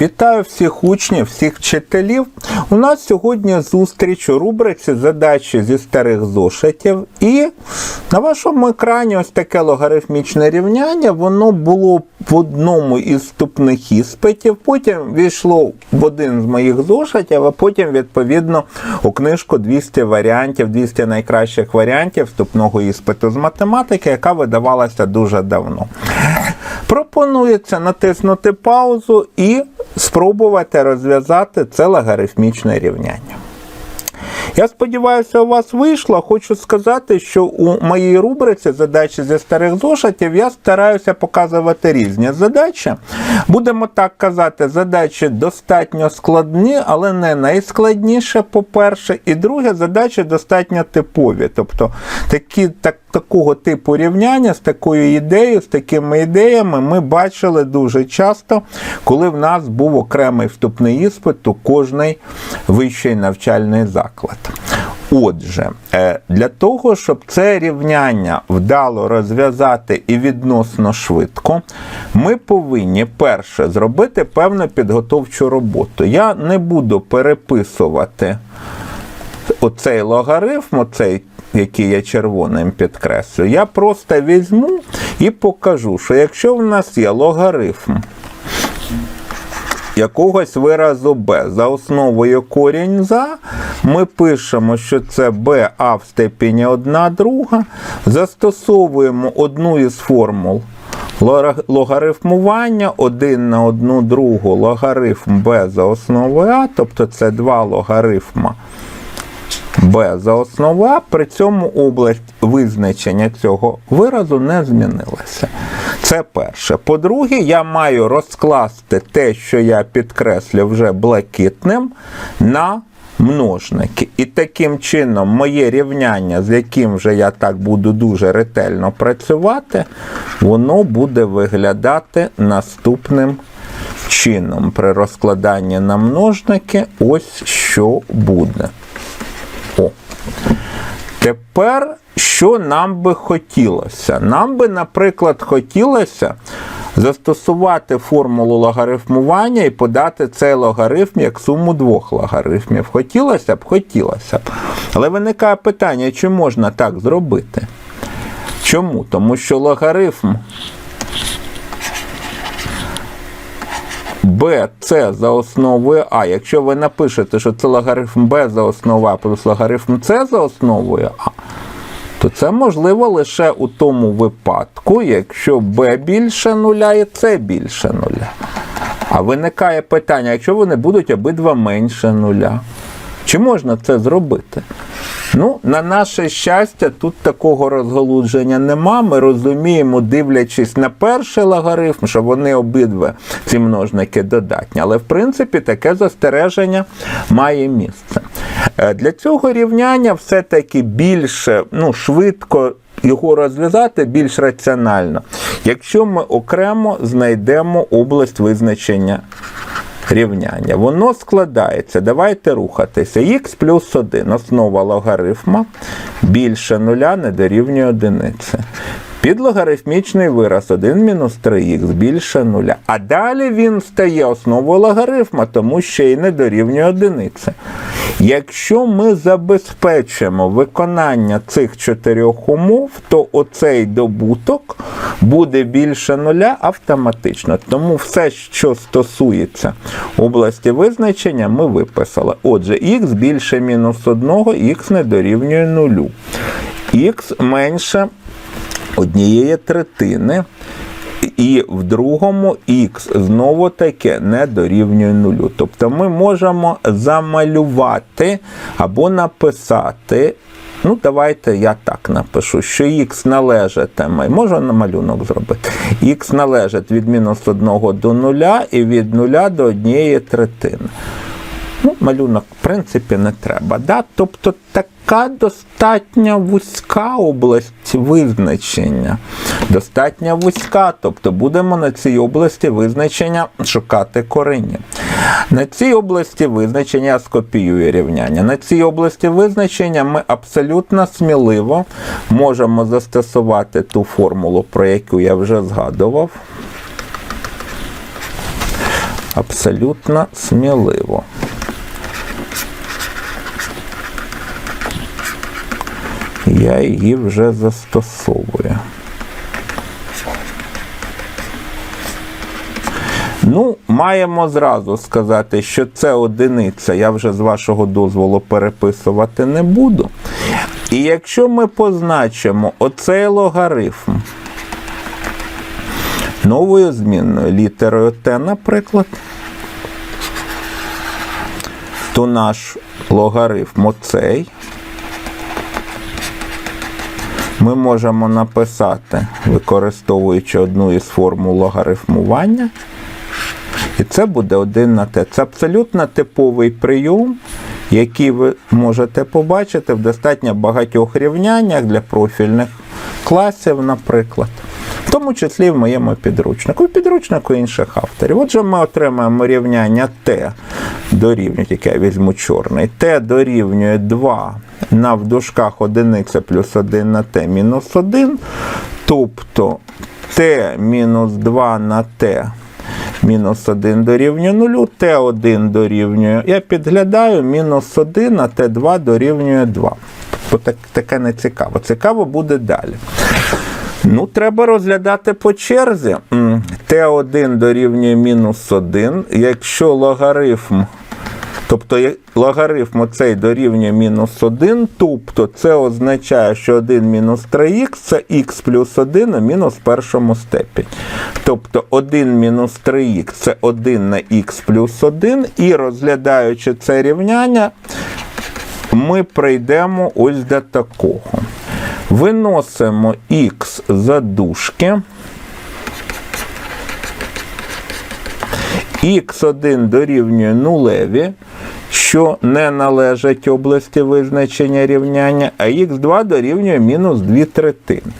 Вітаю всіх учнів, всіх вчителів. У нас сьогодні зустріч у рубриці задачі зі старих зошитів. І на вашому екрані ось таке логарифмічне рівняння. Воно було в одному із вступних іспитів, потім війшло в один з моїх зошитів, а потім, відповідно, у книжку 200 варіантів, 200 найкращих варіантів вступного іспиту з математики, яка видавалася дуже давно. Пропонується натиснути паузу і спробувати розв'язати це логарифмічне рівняння. Я сподіваюся, у вас вийшло. Хочу сказати, що у моїй рубриці задачі зі старих зошитів я стараюся показувати різні задачі. Будемо так казати, задачі достатньо складні, але не найскладніше, по-перше. І друге, задачі достатньо типові. Тобто такі, так, такого типу рівняння з такою ідеєю, з такими ідеями ми бачили дуже часто, коли в нас був окремий вступний іспит у кожний вищий навчальний заклад. Отже, е, для того, щоб це рівняння вдало розв'язати і відносно швидко, ми повинні перше зробити певну підготовчу роботу. Я не буду переписувати оцей логарифм, оцей, який я червоним підкреслю, я просто візьму і покажу, що якщо в нас є логарифм якогось виразу b за основою корінь за, ми пишемо, що це b а в степені 1 друга, застосовуємо одну із формул. Логарифмування 1 на 1 другу логарифм b за основою а, тобто це два логарифма b за основу А, при цьому область визначення цього виразу не змінилася. Це перше. По-друге, я маю розкласти те, що я підкреслю вже блакитним, на множники. І таким чином моє рівняння, з яким вже я так буду дуже ретельно працювати, воно буде виглядати наступним чином. При розкладанні на множники, ось що буде. Тепер, що нам би хотілося? Нам би, наприклад, хотілося застосувати формулу логарифмування і подати цей логарифм як суму двох логарифмів. Хотілося б, хотілося б. Але виникає питання, чи можна так зробити? Чому? Тому що логарифм b це за основою А. Якщо ви напишете, що це логарифм Б за основою А плюс логарифм С за основою А, то це можливо лише у тому випадку, якщо Б більше нуля і С більше нуля. А виникає питання, якщо вони будуть обидва менше нуля, чи можна це зробити? Ну, на наше щастя, тут такого розголудження нема. Ми розуміємо, дивлячись на перший логарифм, що вони обидва ці множники додатні. Але в принципі таке застереження має місце. Е, Для цього рівняння все-таки більше ну, швидко. Його розв'язати більш раціонально, якщо ми окремо знайдемо область визначення рівняння. Воно складається, давайте рухатися. х плюс 1 основа логарифма більше нуля не дорівнює одиниці. Підлогарифмічний вираз 1 мінус 3х більше нуля. А далі він стає основою логарифма, тому що і не дорівнює одиниці. Якщо ми забезпечимо виконання цих чотирьох умов, то оцей добуток буде більше нуля автоматично. Тому все, що стосується області визначення, ми виписали. Отже, х більше мінус 1, х не дорівнює нулю. Х менше однієї третини. І в другому х знову таки не дорівнює нулю. Тобто ми можемо замалювати або написати. Ну, давайте я так напишу, що х належатиме, можу на малюнок зробити. Х належить від мінус 1 до 0 і від 0 до 1 третини. Ну, малюнок, в принципі, не треба. Да? Тобто така достатньо вузька область визначення. Достатньо вузька, тобто будемо на цій області визначення шукати корені. На цій області визначення я скопіюю рівняння. На цій області визначення ми абсолютно сміливо можемо застосувати ту формулу, про яку я вже згадував. абсолютно сміливо. Я її вже застосовую. Ну, маємо зразу сказати, що це одиниця, я вже з вашого дозволу переписувати не буду. І якщо ми позначимо оцей логарифм новою змінною літерою Т, наприклад, то наш логарифм оцей ми можемо написати, використовуючи одну із формул логарифмування. І це буде 1 на те. Це абсолютно типовий прийом, який ви можете побачити в достатньо багатьох рівняннях для профільних класів, наприклад. Тому числі в моєму підручнику, в підручнику інших авторів. Отже, ми отримаємо рівняння Т дорівнює, яке я візьму чорний, Т дорівнює 2 на в дужках одиниця плюс 1 на Т мінус 1, тобто Т мінус 2 на Т мінус 1 дорівнює 0, Т1 дорівнює. Я підглядаю мінус 1, а Т2 дорівнює 2. Бо так, таке не цікаво. Цікаво буде далі. Ну, треба розглядати по черзі. М, Т1 дорівнює мінус 1. Якщо логарифм, тобто логарифм оцей дорівнює мінус 1, тобто це означає, що 1 мінус 3х це х плюс 1 у мінус першому степені. Тобто 1 мінус 3х це 1 на х плюс 1, і розглядаючи це рівняння, ми прийдемо ось до такого. Виносимо х за дужки. х1 дорівнює нулеві, що не належать області визначення рівняння, а х2 дорівнює мінус 2 третини.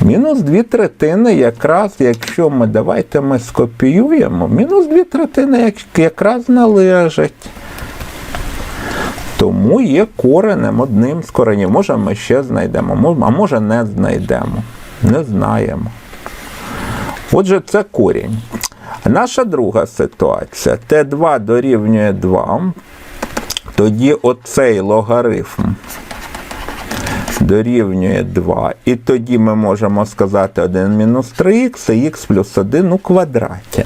Мінус 2 третини якраз, якщо ми давайте ми скопіюємо, мінус 2 третини якраз належать. Тому є коренем одним з коренів. Може, ми ще знайдемо, а може не знайдемо. Не знаємо. Отже, це корінь. Наша друга ситуація. Т2 дорівнює 2. Тоді оцей логарифм дорівнює 2. І тоді ми можемо сказати 1 мінус 3х і х плюс 1 у квадраті.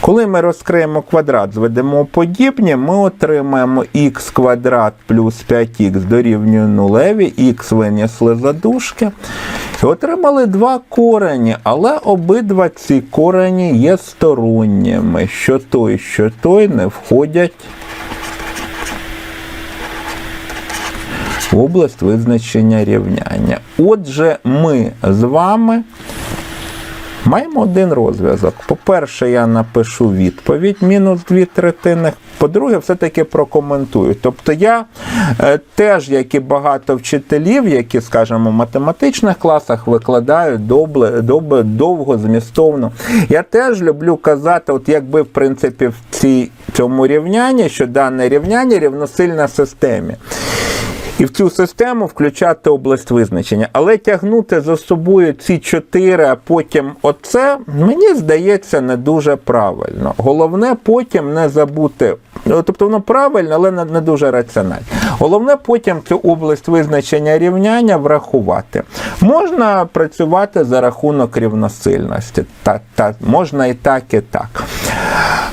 Коли ми розкриємо квадрат, зведемо подібні, ми отримаємо х квадрат плюс 5х дорівнює нулеві, х винесли за дужки. І отримали два корені, але обидва ці корені є сторонніми. Що той, що той не входять в область визначення рівняння. Отже, ми з вами маємо один розв'язок. По-перше, я напишу відповідь мінус 2 третини. По-друге, все-таки прокоментую. Тобто я е, теж, як і багато вчителів, які, скажімо, в математичних класах викладають добле, добре, довго, змістовно. Я теж люблю казати, от якби в принципі в цій, цьому рівнянні, що дане рівняння рівносильне системі і в цю систему включати область визначення. Але тягнути за собою ці чотири, а потім оце, мені здається, не дуже правильно. Головне потім не забути. ну, Тобто воно правильно, але не, дуже раціонально. Головне потім цю область визначення рівняння врахувати. Можна працювати за рахунок рівносильності. Та, та, можна і так, і так.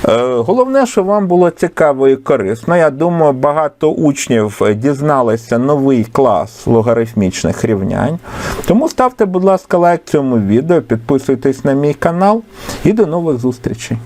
Е, Головне, що вам було цікаво і корисно. Я думаю, багато учнів дізналися новий клас логарифмічних рівнянь. Тому ставте, будь ласка, лайк цьому відео, підписуйтесь на мій канал і до нових зустрічей.